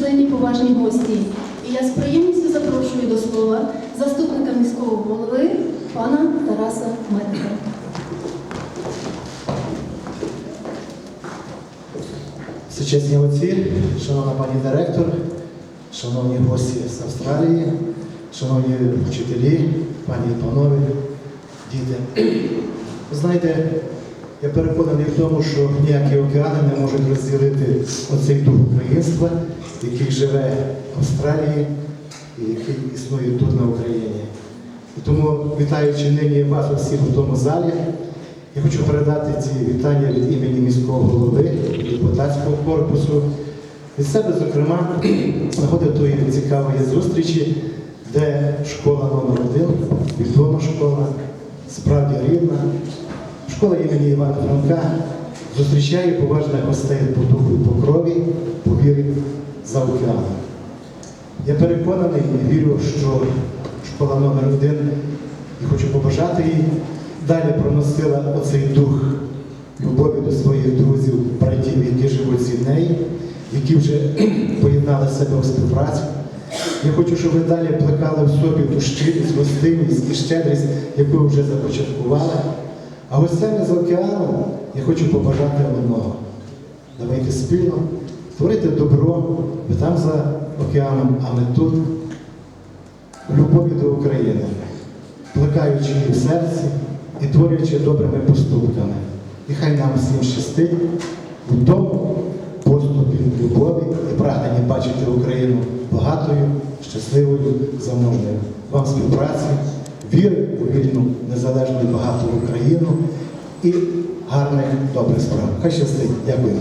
численні поважні гості. І я з приємністю запрошую до слова заступника міського голови пана Тараса Медика. Всечесні отці, шановна пані директор, шановні гості з Австралії, шановні вчителі, пані і панове, діти. Знаєте, я переконаний в тому, що ніякі океани не можуть розділити оцей дух українства, який живе в Австралії і який існує тут на Україні. І тому, вітаючи нині вас усіх у тому залі, я хочу передати ці вітання від імені міського голови, депутатського корпусу. Від себе, зокрема, з нагоди тої цікавої зустрічі, де школа номер один, відома школа, справді рідна, школа імені Івана Франка зустрічає поважних гостей по духу і по крові, по вірі за океаном. Я переконаний і вірю, що школа номер один, і хочу побажати їй, далі проносила оцей дух любові до своїх друзів, братів, які живуть зі нею, які вже поєднали себе у співпрацю. Я хочу, щоб ви далі плекали в собі ту щирість, гостинність і щедрість, яку вже започаткували. А гостями з океану я хочу побажати одного. Давайте спільно творити добро, ви там за океаном, а ми тут, любові до України, плекаючи її в серці і творюючи добрими поступками. І хай нам всім щастить у тому поступі любові і прагненні бачити Україну багатою, щасливою, заможною. Вам співпраці, віри у вільну, незалежну і багату Україну і гарних добрих справ. Хай щастить. Дякую.